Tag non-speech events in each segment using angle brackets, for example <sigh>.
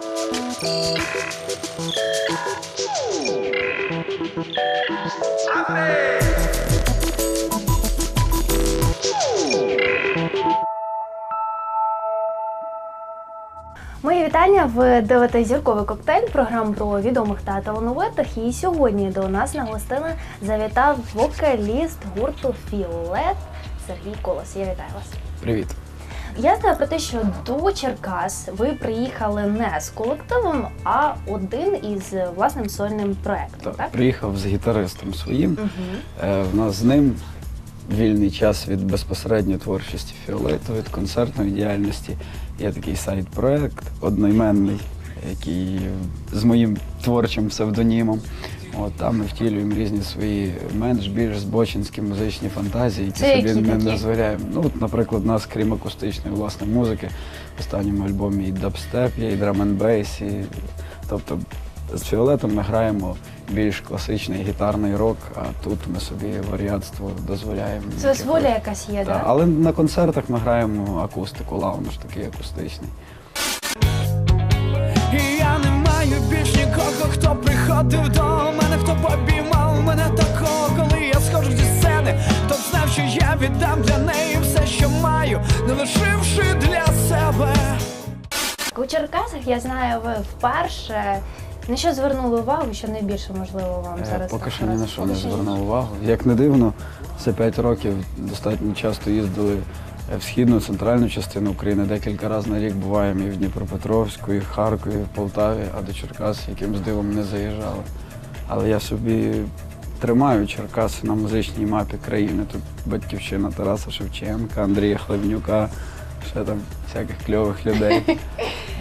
Мої вітання. Ви дивитесь зірковий коктейль, програм про відомих та талановитих. І сьогодні до нас на гостини завітав вокаліст гурту Фіолет Сергій Колос. Я вітаю вас. Привіт. Я знаю про те, що до Черкас ви приїхали не з колективом, а один із власним сольним проектом. Так, приїхав з гітаристом своїм. Угу. Е, в нас з ним вільний час від безпосередньої творчості фіолету, від концертної діяльності. Є такий сайт-проект одноіменний, який з моїм творчим псевдонімом. От там ми втілюємо різні свої менш-більш збочинські музичні фантазії, які Це собі які ми такі? дозволяємо. Ну, от, наприклад, у нас крім акустичної власне музики, в останньому альбомі і дабстеп, є, і драм-н-бейс, і... тобто з фіолетом ми граємо більш класичний гітарний рок, а тут ми собі варіатство дозволяємо. Це якихось. воля якась є, Так, так? Але на концертах ми граємо акустику, лаунж такий акустичний. І я не маю більш нікого, хто приходив до віддам для неї все, що маю, не лишивши для себе. У Черкасах я знаю, ви вперше. На що звернули увагу, що найбільше можливо вам Е, зараз? Поки що ні на що не звернув увагу. Як не дивно, за 5 років достатньо часто їздили в східну, центральну частину України. Декілька разів на рік буваємо і в Дніпропетровську, і в Харкові, і в Полтаві, а до Черкас якимсь дивом не заїжджали. Але я собі тримаю Черкаси на музичній мапі країни. Тут батьківщина Тараса Шевченка, Андрія Хлебнюка, ще там всяких кльових людей. <laughs>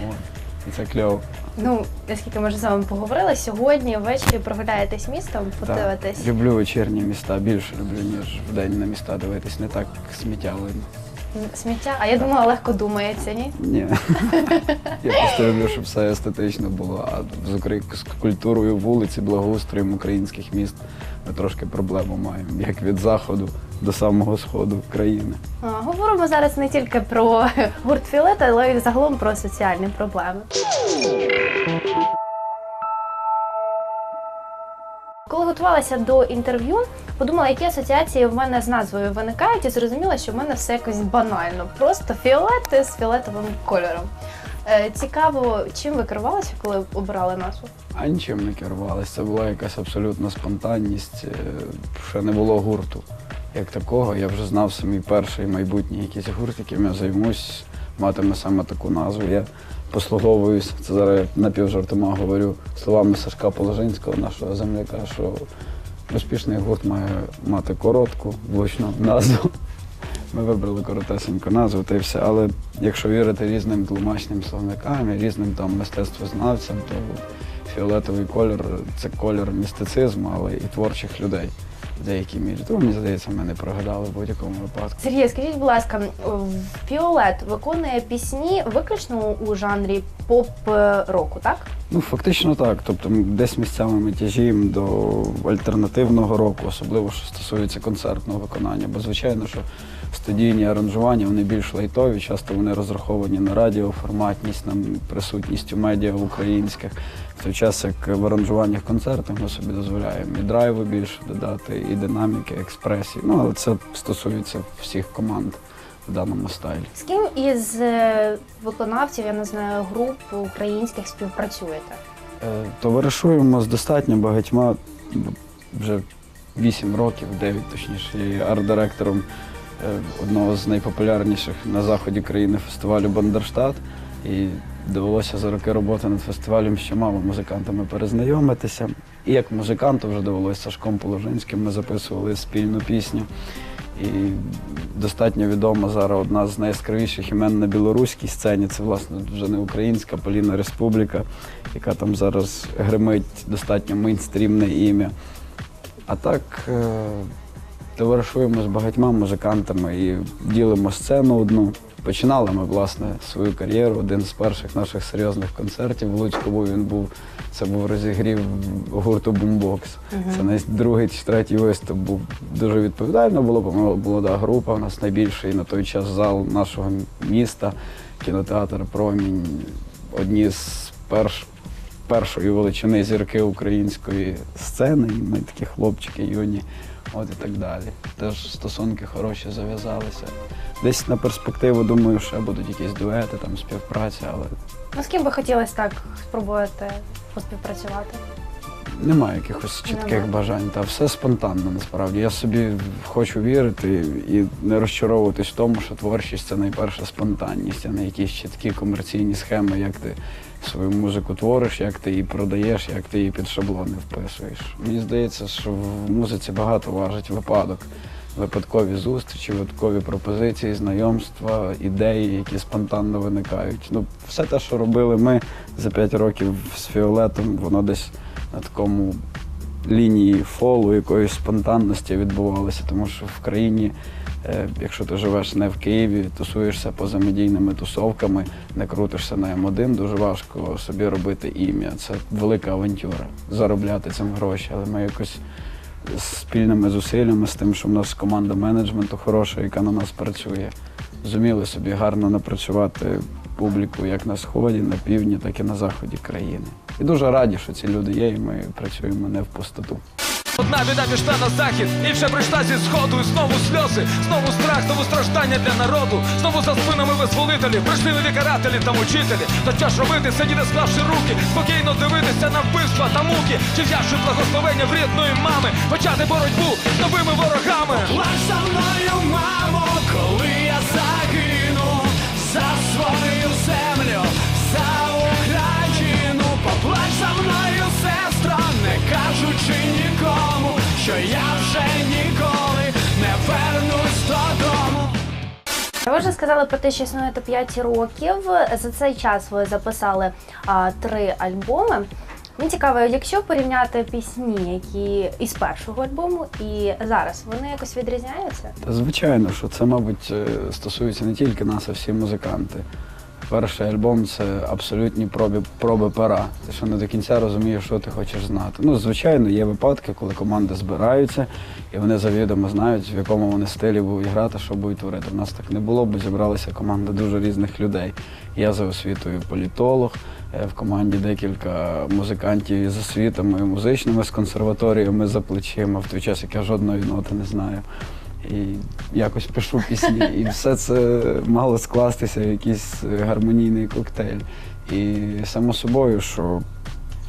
От. І це кльово. Ну, наскільки ми вже з вами поговорили, сьогодні ввечері прогуляєтесь містом, подивитесь. Так, люблю вечірні міста, більше люблю, ніж в день на міста дивитись, не так сміття видно. Сміття, а я думала, легко думається, ні? Ні. Я просто люблю, щоб все естетично було. А з Украї- з культурою вулиці, благоустроєм українських міст ми трошки проблему маємо, як від заходу до самого сходу країни. А, Говоримо зараз не тільки про гурт Фіолет, але й загалом про соціальні проблеми. Коли готувалася до інтерв'ю, подумала, які асоціації в мене з назвою виникають, і зрозуміла, що в мене все якось банально. Просто фіолети з фіолетовим кольором. Е, Цікаво, чим ви керувалися, коли обирали назву? А нічим не керувалися. Це була якась абсолютна спонтанність. е, Ще не було гурту як такого. Я вже знав самий перший майбутній якийсь гурт, яким я займусь, матиме саме таку назву. Я послуговуюсь, це зараз я напівжартома говорю словами Сашка Положинського, нашого земляка, що успішний гурт має мати коротку, влучну назву. Ми вибрали коротесеньку назву та й все. Але якщо вірити різним тлумачним словникам і різним там мистецтвознавцям, то фіолетовий колір це колір містицизму, але і творчих людей в деякій мірі. Тому мені здається, ми не прогадали в будь-якому випадку. Сергій, скажіть, будь ласка, Фіолет виконує пісні виключно у жанрі поп-року, так? Ну, фактично так. Тобто десь місцями ми тяжіємо до альтернативного року, особливо що стосується концертного виконання. Бо звичайно, що студійні аранжування вони більш лайтові, часто вони розраховані на радіоформатність, на присутність у медіа українських. В той час, як в аранжуваннях концертних ми собі дозволяємо і драйву більше додати, і динаміки, експресії. Ну, але це стосується всіх команд в даному стайлі. З ким із е, виконавців, я не знаю, груп українських співпрацюєте? Е, Товаришуємо з достатньо багатьма вже 8 років, 9 точніше, і арт-директором е, одного з найпопулярніших на заході країни фестивалю Бандерштат. І довелося за роки роботи над фестивалем з чимало музикантами перезнайомитися. І як музиканту вже довелося Сашком Положинським. Ми записували спільну пісню. І достатньо відома зараз одна з найяскравіших імен на білоруській сцені. Це власне вже не українська Поліна Республіка, яка там зараз гримить достатньо мейнстрімне ім'я. А так е, товаришуємо з багатьма музикантами і ділимо сцену одну. Починали ми власне свою кар'єру. Один з перших наших серйозних концертів в Луцькому він був. Це був розігрів гурту Бумбокс. Це най- другий чи третій виступ був дуже відповідально. Було, бо ми молода група. У нас найбільший на той час зал нашого міста, кінотеатр Промінь. Одні з перш, першої величини зірки української сцени, ми такі хлопчики юні, от і так далі. Теж стосунки хороші зав'язалися. Десь на перспективу, думаю, ще будуть якісь дуети, там співпраця, але Ну з ким би хотілося так спробувати поспівпрацювати? Немає якихось чітких бажань. Та все спонтанно насправді. Я собі хочу вірити і не розчаровуватись в тому, що творчість це найперша спонтанність, а не якісь чіткі комерційні схеми, як ти свою музику твориш, як ти її продаєш, як ти її під шаблони вписуєш. Мені здається, що в музиці багато важить випадок. Випадкові зустрічі, випадкові пропозиції, знайомства, ідеї, які спонтанно виникають. Ну, все те, що робили ми за 5 років з Фіолетом, воно десь на такому лінії фолу, якоїсь спонтанності відбувалося, тому що в країні, е, якщо ти живеш не в Києві, тусуєшся поза медійними тусовками, не крутишся на М1, дуже важко собі робити ім'я. Це велика авантюра, заробляти цим гроші, але ми якось спільними зусиллями, з тим, що в нас команда менеджменту хороша, яка на нас працює, зуміли собі гарно напрацювати публіку як на сході, на півдні, так і на заході країни. І дуже раді, що ці люди є, і ми працюємо не в пустоту. Одна біда пішла на захід, інша прийшла зі сходу, і знову сльози, знову страх, знову страждання для народу, знову за спинами визволителі, прийшли нові карателі та мучителі. То що ж робити, сидіти склавши руки, спокійно дивитися на вбивства та муки, чи взявши благословення в рідної мами, почати боротьбу з новими ворогами. Плач за мною, мамо, коли я загину за свою кажучи нікому, що я вже ніколи не вернусь додому. Ви вже сказали про те, що існуєте 5 років. За цей час ви записали а, три альбоми. Мені цікаво, якщо порівняти пісні, які із першого альбому і зараз, вони якось відрізняються? Та звичайно, що це, мабуть, е, стосується не тільки нас, а всі музиканти. Перший альбом це абсолютні проби, проби пера. Ти що не до кінця розумієш, що ти хочеш знати. Ну, звичайно, є випадки, коли команди збираються, і вони завідомо знають, в якому вони стилі будуть грати, що будуть творити. У нас так не було, бо зібралися команда дуже різних людей. Я за освітою політолог, е, в команді декілька музикантів із освітами музичними з консерваторіями за плечима, в той час, як я жодної ноти не знаю. І якось пишу пісні. І все це мало скластися в якийсь гармонійний коктейль. І само собою, що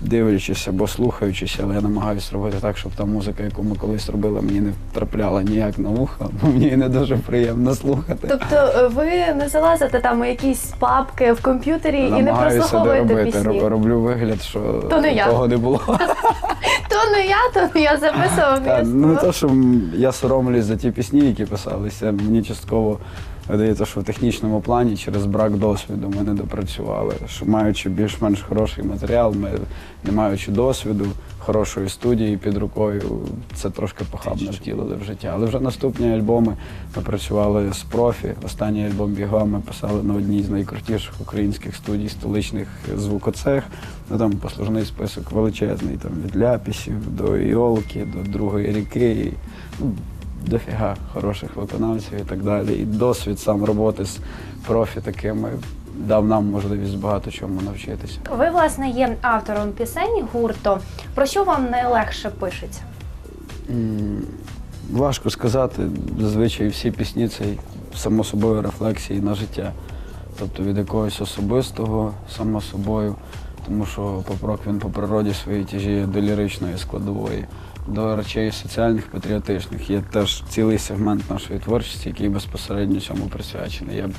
дивлячись або слухаючись, але я намагаюся робити так, щоб та музика, яку ми колись робили, мені не трапляла ніяк на вухо, бо мені не дуже приємно слухати. Тобто ви не залазите там у якісь папки в комп'ютері і не прослуховуєте пісні? роб- роблю вигляд, що То не я. того не було. <laughs> То не я, то не я записував Та, місто. ну не то, що м, я соромлюсь за ті пісні, які писалися. Мені частково видається, що в технічному плані через брак досвіду ми не допрацювали. Що маючи більш-менш хороший матеріал, ми не маючи досвіду, хорошої студії під рукою, це трошки похабно втілили в життя. Але вже наступні альбоми ми працювали з профі. Останній альбом Біга ми писали на одній з найкрутіших українських студій столичних звукоцех. Ну там послужний список величезний, там від ляпісів до іолки, до другої ріки. І, ну, дофіга хороших виконавців і так далі. І досвід сам роботи з профі такими дав нам можливість багато чому навчитися. Ви, власне, є автором пісень гурту. Про що вам найлегше пишеться? М, Важко сказати, зазвичай всі пісні це само собою рефлексії на життя. Тобто від якогось особистого, само собою, тому що попрок він по природі своїй тяжіє до ліричної складової, до речей соціальних, патріотичних. Є теж цілий сегмент нашої творчості, який безпосередньо цьому присвячений. Я б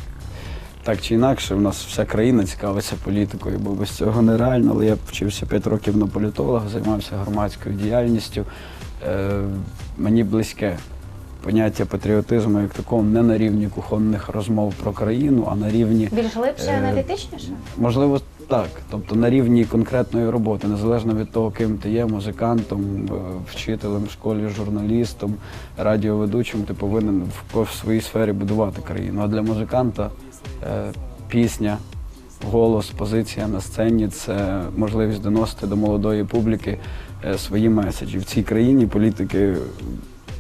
так чи інакше, в нас вся країна цікавиться політикою, бо без цього нереально. Але я вчився 5 років на політолога, займався громадською діяльністю. Е, мені близьке поняття патріотизму як такого не на рівні кухонних розмов про країну, а на рівні Більш глибше, Е, аналітичніше? Можливо, так. Тобто на рівні конкретної роботи, незалежно від того, ким ти є, музикантом, е, вчителем в школі, журналістом, радіоведучим, ти повинен в, своїй сфері будувати країну. А для музиканта е, пісня, голос, позиція на сцені це можливість доносити до молодої публіки е, свої меседжі. В цій країні політики.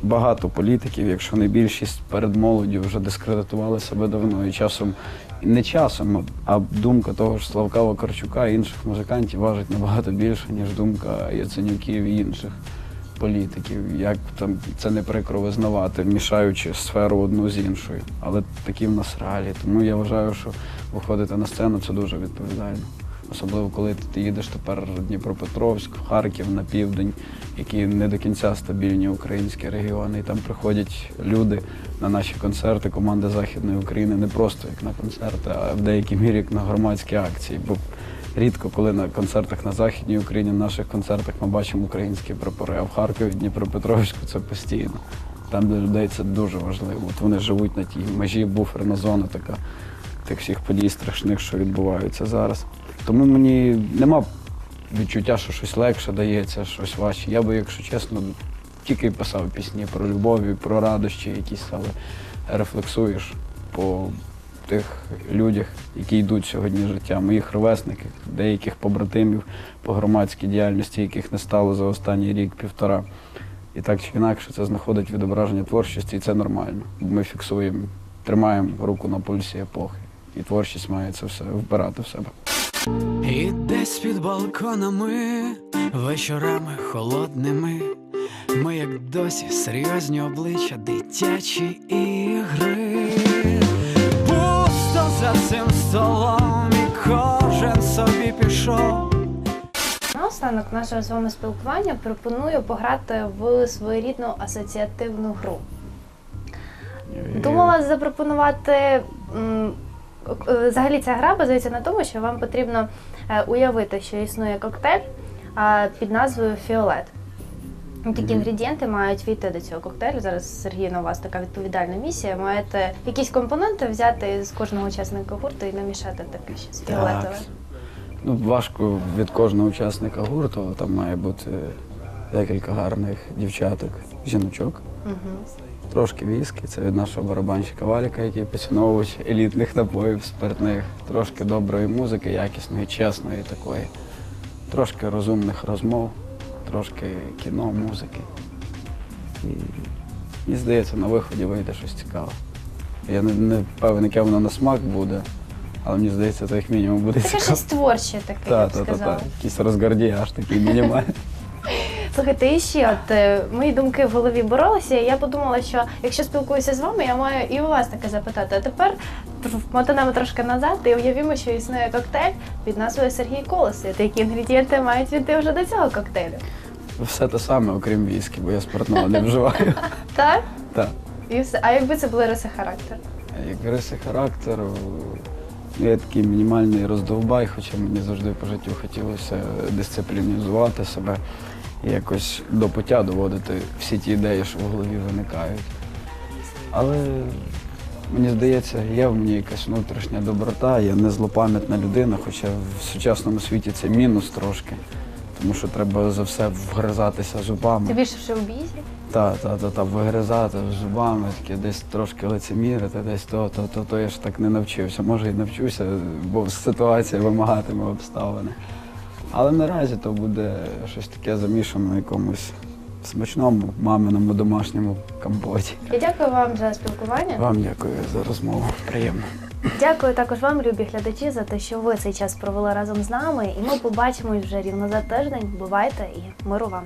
Багато політиків, якщо не більшість перед молоддю вже дискредитували себе давно і часом не часом, а думка того ж Славка Вакарчука і інших музикантів важить набагато більше, ніж думка Яценюків і інших політиків. Як там це не прикро визнавати, мішаючи сферу одну з іншою. Але такі в нас реалії. Тому я вважаю, що виходити на сцену це дуже відповідально. Особливо коли ти їдеш тепер в Дніпропетровськ, Харків на південь, які не до кінця стабільні українські регіони. І там приходять люди на наші концерти, команди Західної України не просто як на концерти, а в деякій мірі як на громадські акції. Бо рідко, коли на концертах на Західній Україні, на наших концертах ми бачимо українські прапори, а в Харкові, Дніпропетровську це постійно. Там для людей це дуже важливо. От вони живуть на тій межі, буферна зона така тих всіх подій страшних, що відбуваються зараз. Тому мені нема відчуття, що щось легше дається, щось важче. Я би, якщо чесно, тільки писав пісні про любов про радощі якісь, але рефлексуєш по тих людях, які йдуть сьогодні життя, моїх ровесників, деяких побратимів по громадській діяльності, яких не стало за останній рік-півтора. І так чи інакше це знаходить відображення творчості, і це нормально. Ми фіксуємо, тримаємо руку на пульсі епохи. І творчість має це все вбирати в себе. І десь під балконами, вечорами холодними, ми, як досі, серйозні обличчя, дитячі ігри. Пусто за цим столом, і кожен собі пішов. Наостанок нашого з вами спілкування пропоную пограти в своєрідну асоціативну гру. Думала запропонувати. Е, Взагалі ця гра базується на тому, що вам потрібно е, уявити, що існує коктейль під назвою Фіолет. Такі інгредієнти мають війти до цього коктейлю. Зараз Сергій, на вас така відповідальна місія. Маєте якісь компоненти взяти з кожного учасника гурту і намішати таке щось фіолетове. Ну, важко від кожного учасника гурту, там має бути декілька гарних дівчаток, жіночок. Угу. Трошки віскі, це від нашого барабанщика Валіка, який поціновувач елітних напоїв, спиртних, трошки доброї музики, якісної, чесної такої, трошки розумних розмов, трошки кіно, музики. І мені здається, на виході вийде щось цікаве. Я не, не певен, яке воно на смак буде, але мені здається, це як мінімум буде цікаво. щось творче таке, я б сказала. Якийсь розгардіяж такий мінімальний. Слухайте, і ще от е, мої думки в голові боролися, і я подумала, що якщо спілкуюся з вами, я маю і у вас таке запитати. А тепер тр- мотанемо трошки назад і уявімо, що існує коктейль під назвою Сергій Колос. І Які інгредієнти мають війти вже до цього коктейлю? Все те саме, окрім віскі, бо я спиртного не вживаю. <laughs> Так? Так. І все. А якби це були риси характеру? Як риси характеру, ну, я такий мінімальний роздовбай, хоча мені завжди по життю хотілося дисциплінізувати себе якось до пуття доводити всі ті ідеї, що в голові виникають. Але мені здається, є в мені якась внутрішня доброта, я не злопам'ятна людина, хоча в сучасному світі це мінус трошки, тому що треба за все вгризатися зубами. Ти більше в шоу-бізі? Та, та, та, та, вигризати зубами, таке десь трошки лицемірити, десь то, то, то, то я ж так не навчився. Може і навчуся, бо ситуація вимагатиме обставини. Але наразі то буде щось таке замішане на якомусь смачному маминому домашньому компоті. Я дякую вам за спілкування. Вам дякую за розмову. Приємно. Дякую також вам, любі глядачі, за те, що ви цей час провели разом з нами. І ми побачимось вже рівно за тиждень. Бувайте і миру вам.